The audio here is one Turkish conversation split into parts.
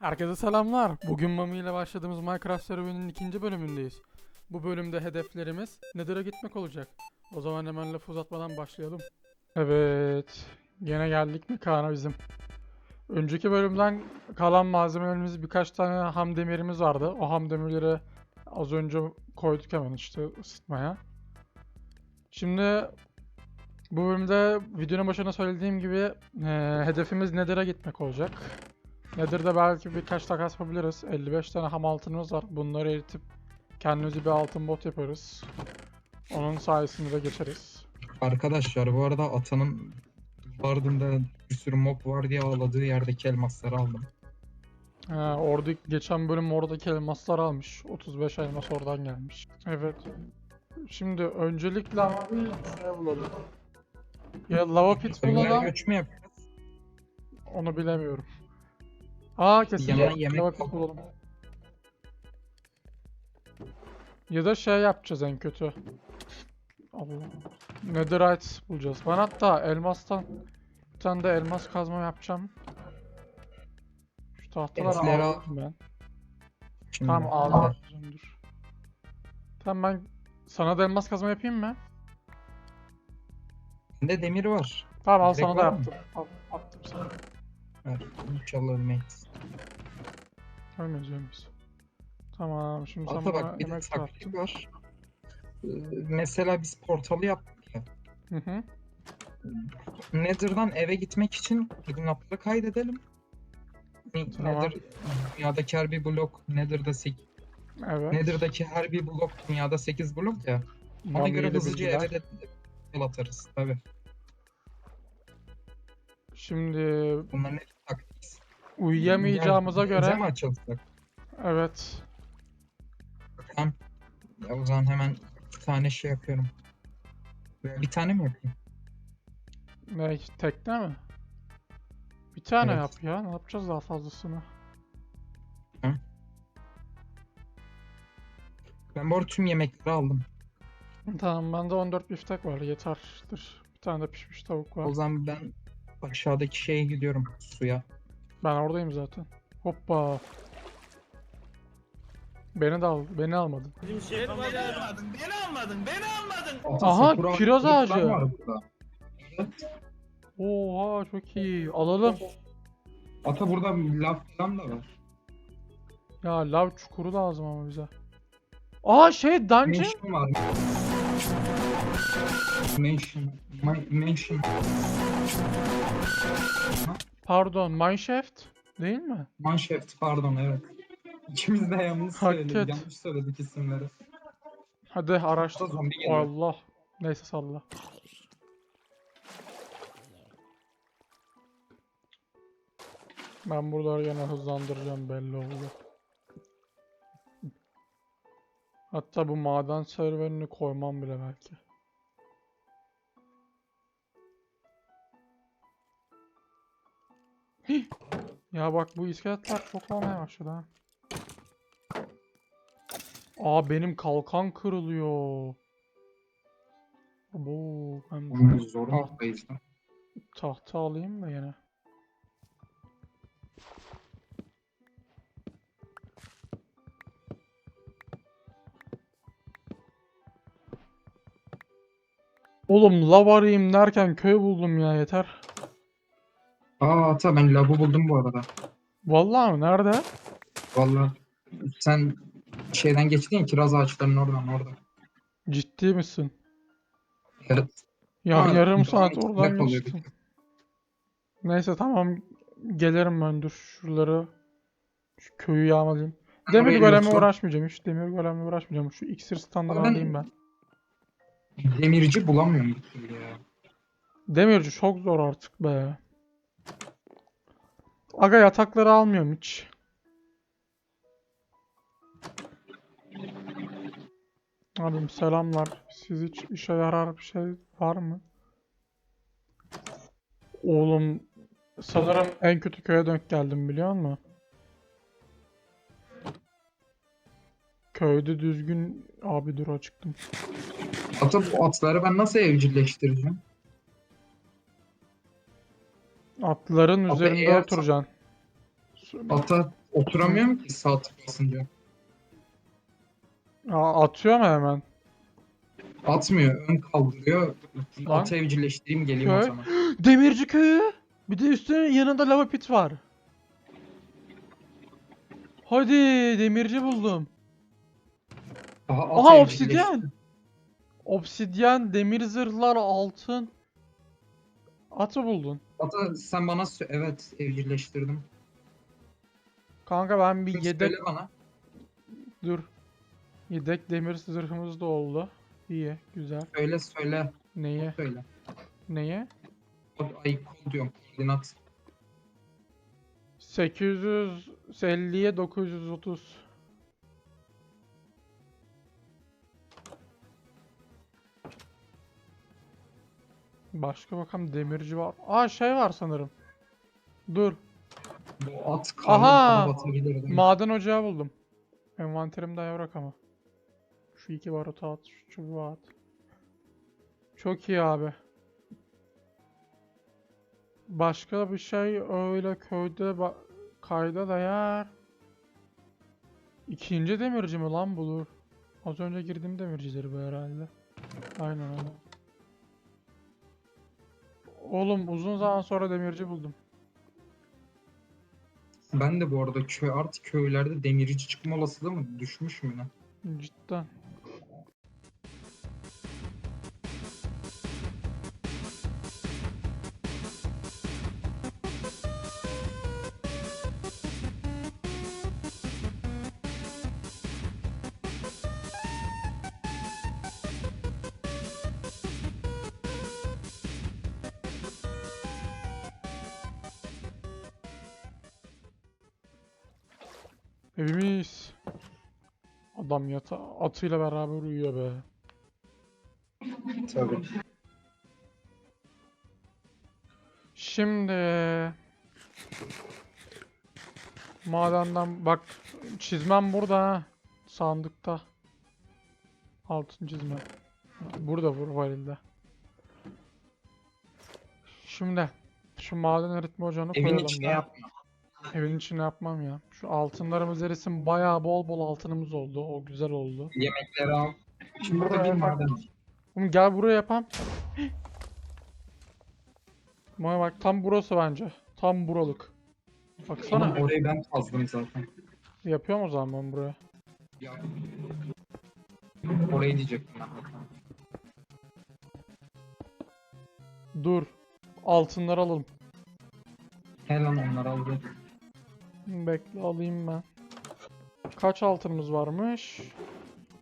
Herkese selamlar. Bugün Mami ile başladığımız Minecraft serüveninin ikinci bölümündeyiz. Bu bölümde hedeflerimiz Nether'a gitmek olacak. O zaman hemen lafı uzatmadan başlayalım. Evet. Gene geldik mekana bizim. Önceki bölümden kalan malzemelerimiz birkaç tane ham demirimiz vardı. O ham demirleri az önce koyduk hemen işte ısıtmaya. Şimdi bu bölümde videonun başında söylediğim gibi eee, hedefimiz Nether'a gitmek olacak. Nether'da belki birkaç takas yapabiliriz. 55 tane ham altınımız var. Bunları eritip kendimize bir altın bot yaparız. Onun sayesinde de geçeriz. Arkadaşlar bu arada atanın ardında bir sürü mob var diye ağladığı yerdeki elmasları aldım. Ha, orada geçen bölüm oradaki elmaslar almış. 35 elmas oradan gelmiş. Evet. Şimdi öncelikle şey bulalım. Ya lava pit bulalım. göç mü yapacağız? Onu bilemiyorum. Aa kesin Yanına yemek pit al. bulalım. Ya da şey yapacağız en kötü. Allah. Netherite bulacağız. Ben hatta elmastan bir tane de elmas kazma yapacağım. Şu tahtaları aldım ben. Şimdi Tamam. Dur. Tamam ben sana da elmas kazma yapayım mı? Bende demir var. Tamam al Direkt sana da yaptım. Al, attım sana. Ver. İnşallah ölmeyiz. Ölmeyiz ölmeyiz. Tamam şimdi Ata bak bir de taktik var. Ee, mesela biz portalı yaptık ya. Hı hı. Nether'dan eve gitmek için koordinatları kaydedelim. Tamam. Nether dünyadaki her bir blok Nether'da 8 Evet. Nether'daki her bir blok dünyada 8 blok ya. Ona Mami göre hızlıca eve de yol atarız tabi. Şimdi Bunların hepsi taktik. Uyuyamayacağımıza göre mi açılsak? evet. Tamam. Ya o zaman hemen bir tane şey yapıyorum. Veya Bir tane mi yapayım? Ne tekne mi? Bir tane Evet. yap ya. Ne yapacağız daha fazlasını? Ben bu arada tüm yemekleri aldım. Tamam bende 14 biftek var yeterdir. Bir tane de pişmiş tavuk var. O zaman ben aşağıdaki şeye gidiyorum suya. Ben oradayım zaten. Hoppa. Beni de al. Beni almadın. Beni almadın, beni almadın, beni almadın. Aha, kiraz ağacı. Oha çok iyi. Alalım. Ata burada lav falan da var. Ya lav çukuru lazım ama bize. Aa şey dungeon. Mansion var. Mansion. Ma- Mansion. Pardon mineshaft değil mi? Manshaft pardon evet. İkimiz de yanlış söyledik. Hakikat. Yanlış söyledik isimleri. Hadi araştır. Zombi geliyor. Allah. Neyse salla. Ben buraları gene hızlandıracağım belli oldu. Hatta bu maden serüvenini koymam bile belki. Ya bak bu iskeletler çok olmaya başladı ha. Aa benim kalkan kırılıyor. Bu ben Zor Ah. noktayız. tahta alayım mı yine? Oğlum lav arayayım derken köy buldum ya yeter. Aa ata ben lavı buldum bu arada. Vallahi mi? Nerede? Vallahi sen şeyden geçtin ya kiraz ağaçlarının oradan orada. Ciddi misin? Evet. Ya Ha, yarım saat içinde oradan geçtim. Neyse tamam gelirim ben dur şuraları şu köyü yağmalayayım. Ben Demir golemle yoksa- uğraşmayacağım hiç demir golemle uğraşmayacağım. Şu iksir standını Ben- alayım ben. Demirci bulamıyorum bir türlü ya. Demirci çok zor artık be. Aga yatakları almıyorum hiç. Abim selamlar. Siz hiç işe yarar bir şey var mı? Oğlum sanırım en kötü köye denk geldim biliyor musun? Köyde düzgün abi dur açıktım. Ata bu atları ben nasıl evcilleştireceğim? Atların Abi üzerinde eğer- oturacaksın. Ata oturamıyorum ki sağ tıklasın diyor. Aa, atıyor mu hemen? Atmıyor, ön kaldırıyor. Lan. Atı evcilleştireyim geleyim o Köy. zaman. Demirci köyü. Bir de üstüne yanında lava pit var. Hadi demirci buldum. Aha, at Aha evcilleştir. obsidyen. Obsidyen, demir zırhlar, altın. Atı buldun. Ata sen bana sö- evet evcilleştirdim. Kanka ben bir yedek Söyle bana. dur. Yedek demir zırhımız da oldu. İyi, güzel. Söyle söyle. Neye? Söyle. Neye? Kod, ay kod diyorum. Koordinat. 850'ye 930. Başka bakalım demirci var. Aa şey var sanırım. Dur. Bu at Aha! Maden ocağı buldum. Envanterimde evrak ama. Şu iki barutu at, şu çubuğu at. Çok iyi abi. Başka bir şey öyle köyde kayda değer. İkinci demirci mi lan bulur? Az önce girdiğim demircileri bu herhalde. Aynen öyle. Oğlum uzun zaman sonra demirci buldum. Ben de bu arada köy artık köylerde demirci çıkma olasılığı mı düşmüş mü ne? Cidden. Evimiz. Adam yata atıyla beraber uyuyor be. Tabii. Şimdi madenden bak çizmem burada ha. Sandıkta. Altın çizme. Burada bu valilde. Şimdi şu maden eritme ocağını Evin koyalım içine da. yapma. Evin içine yapmam ya. Şu altınlarımız erisin. Bayağı bol bol altınımız oldu. O güzel oldu. Yemekleri al. Şimdi burada bir maden var. Oğlum gel buraya yapam. Bana bak tam burası bence. Tam buralık. Baksana. Oğlum orayı ben kazdım zaten. Yapıyorum o zaman ben buraya. Ya. Orayı diyecektim ben. Dur. Altınları alalım. He lan onları aldı. Bekle alayım ben. Kaç altınımız varmış?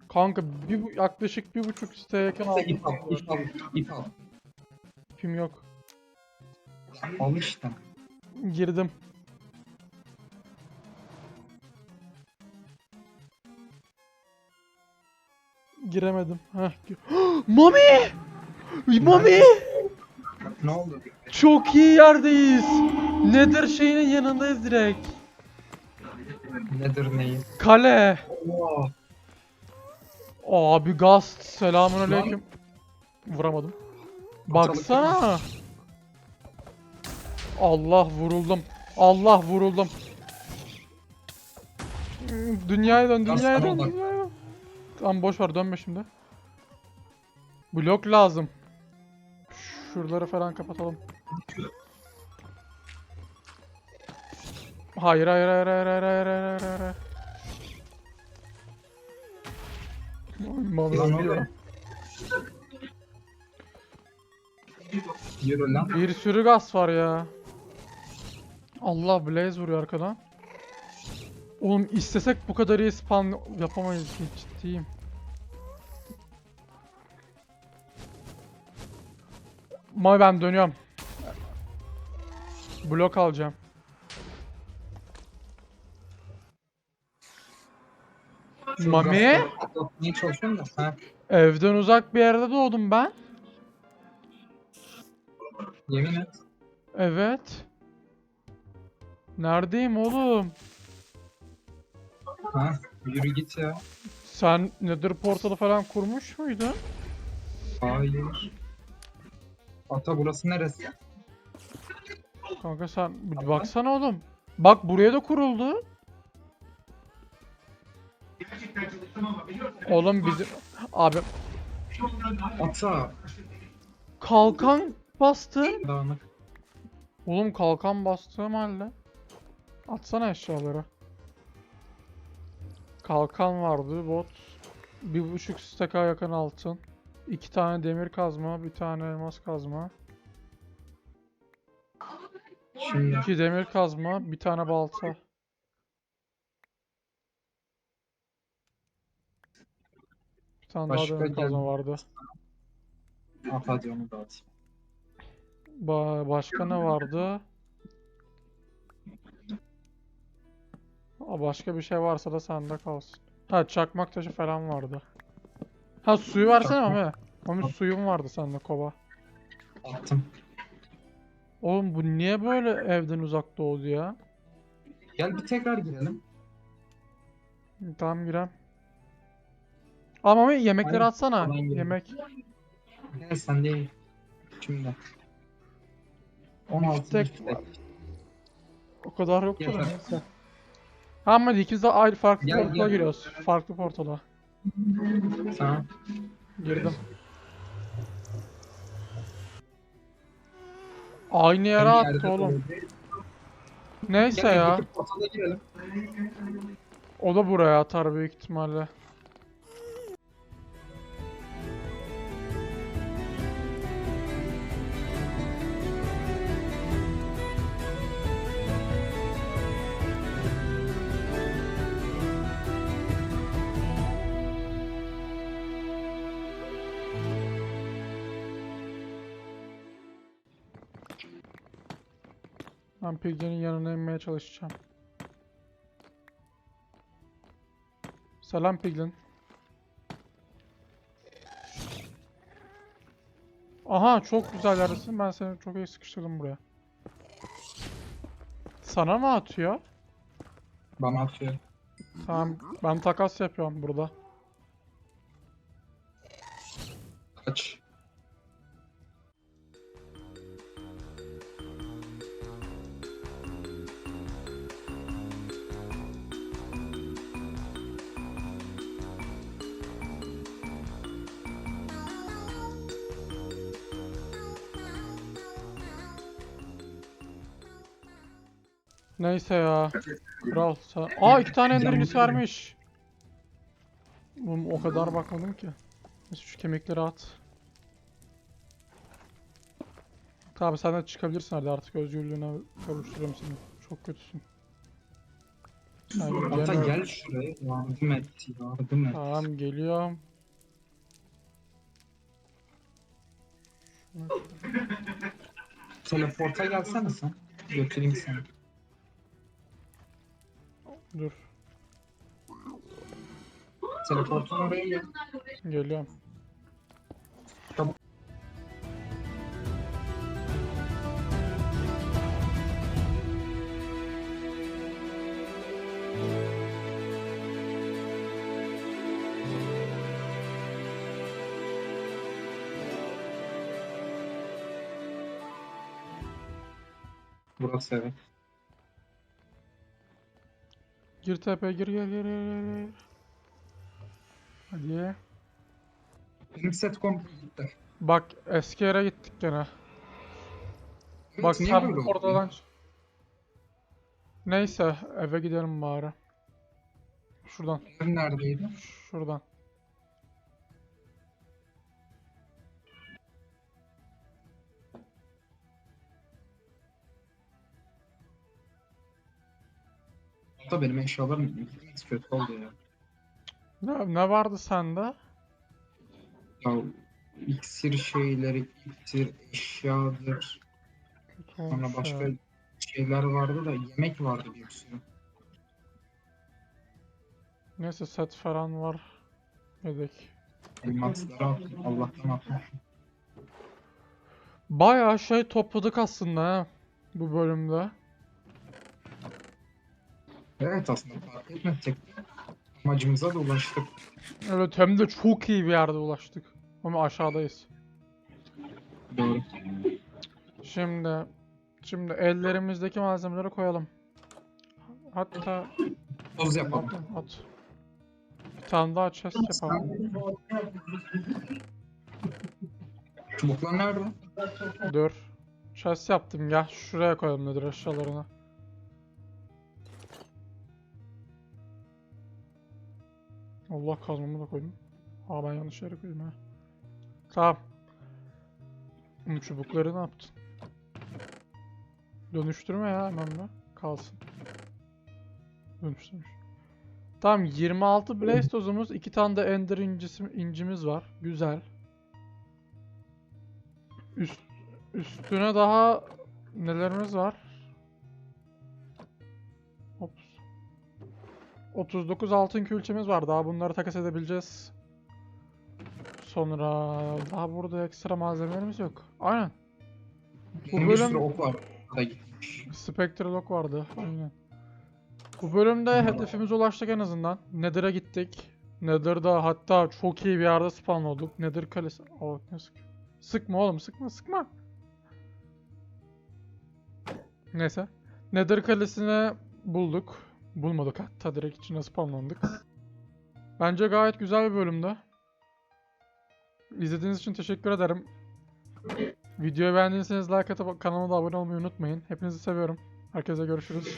Kanka bir, yaklaşık bir buçuk siteye yakın altın ip al, ip al, ip al. İpim yok. Al işte. Girdim. Giremedim. Heh. Mami! Mami! Ne oldu? Çok iyi yerdeyiz. Nether şeyinin yanındayız direkt. Nedir neyi? Kale. Oo. Abi Gast. Selamun aleyküm. Vuramadım. Baksana. Allah vuruldum. Allah vuruldum. Dünyaya dön, dünyaya dön, dünyaya dön. Tamam boş ver dönme şimdi. Blok lazım. Şuraları falan kapatalım. Hayır hayır hayır hayır hayır hayır hayır hayır hayır. Yürü lan. Bir sürü gaz var ya. Allah Blaze vuruyor arkadan. Oğlum istesek bu kadar iyi spawn yapamayız ki ciddiyim. Ama ben dönüyorum. Blok alacağım. Mami? patlatmaya çalışıyorum da. Ha, Evden uzak bir yerde doğdum ben. yemin et. Evet. Neredeyim oğlum? Ha, yürü git ya. Sen Nether portalı falan kurmuş muydun? Hayır. Ata burası neresi? Kanka sen baksana oğlum. Bak buraya da kuruldu. Oğlum bizim abi Ata. kalkan bastı. Dağınık. Oğlum kalkan bastığım halde. Atsana eşyaları. Kalkan vardı bot. Bir buçuk staka yakın altın. iki tane demir kazma, bir tane elmas kazma. Şimdi iki demir kazma, bir tane balta. Bir tane daha Başka demir kazma vardı. at hadi onu da at. Ba başka ne vardı? Aa, başka bir şey varsa da sende kalsın. Ha çakmak taşı falan vardı. Ha suyu versene. Mami. Mami suyun vardı sende kova. Attım. Oğlum bu niye böyle evden uzak doğdu ya? Gel bir tekrar girelim. Tamam girem. Ama Mami yemekleri Hayır, atsana. girelim. Yemek. Gel sen değil. Şimdi. 16 Tek biftek. O kadar yoktur Yeter. neyse. Tamam hadi ikimiz de ayrı farklı Gel, portala gel. giriyoruz. Farklı portala. Tamam. Girdim. Aynı yere yerde attı oğlum. böyle. Neyse Gel ya. gidip portala girelim. O da buraya atar büyük ihtimalle. Ben Piggy'nin yanına inmeye çalışacağım. Selam Piglin. Aha çok güzel yerdesin. Ben seni çok iyi sıkıştırdım buraya. Sana mı atıyor? Bana atıyor. Tamam ben takas yapıyorum burada. Kaç. Neyse ya. Kral sen... Aa iki tane endergis vermiş. Oğlum o kadar bakmadım ki. Neyse şu kemikleri at. Tabi sen de çıkabilirsin hadi artık özgürlüğüne kavuşturuyorum seni. Çok kötüsün. Hayır, Ata gel şuraya. Yardım et. Yardım et. Tamam geliyorum. Teleporta gelsene sen. Götüreyim seni. Dur. Teleportun oraya gel. Geliyorum. Tamam. Burası evet. Gir tepe gir gir gir gir. Hadi. Benim set komple gitti. Bak eski yere gittik gene. Evet, Bak niye tam böyle oldu? oradan. Neyse eve gidelim bari. Şuradan. Ev neredeydi? Şuradan. Hatta benim eşyalarım kötü oldu ya. Ne, ne vardı sende? Ya iksir şeyleri, iksir eşyadır. Sonra başka şeyler vardı da yemek vardı bir sürü. Neyse set falan var. Yedek. Elmasları attım. Allah'tan attım. Bayağı şey topladık aslında ha. Bu bölümde. Evet aslında fark etmezsek de amacımıza da ulaştık. Evet hem de çok iyi bir yerde ulaştık. Ama aşağıdayız. Doğru. Şimdi şimdi ellerimizdeki malzemeleri koyalım. Hatta Toz yapalım. yapayım? At. Bir tane daha chest yapalım. Çubuklar nerede? Dur. Chest yaptım. Gel şuraya koyalım nedir eşyalarını. Allah kazmamı da koydum. Aa ben yanlış yere koydum ha. Tamam. Bu çubukları ne yaptın? Dönüştürme ya hemen de. Kalsın. Dönüştürmüş. Tamam 26 blaze tozumuz, 2 tane de ender incisi, incimiz var. Güzel. Üst, üstüne daha nelerimiz var? 39 altın külçemiz var. Daha bunları takas edebileceğiz. Sonra daha burada ekstra malzemelerimiz yok. Aynen. Bu Benim bölüm- ok var. Spectre Lock vardı. Aynen. Bu bölümde hedefimize ulaştık en azından. Nether'a gittik. Nether'da hatta çok iyi bir yerde spawn olduk. Nether kalesi. Aa ne sık. Sıkma oğlum sıkma sıkma. Neyse. Nether kalesini bulduk. Bulmadık hatta direkt içine spawnlandık. Bence gayet güzel bir bölümdü. İzlediğiniz için teşekkür ederim. Videoyu beğendiyseniz like atıp kanalıma da abone olmayı unutmayın. Hepinizi seviyorum. Herkese görüşürüz.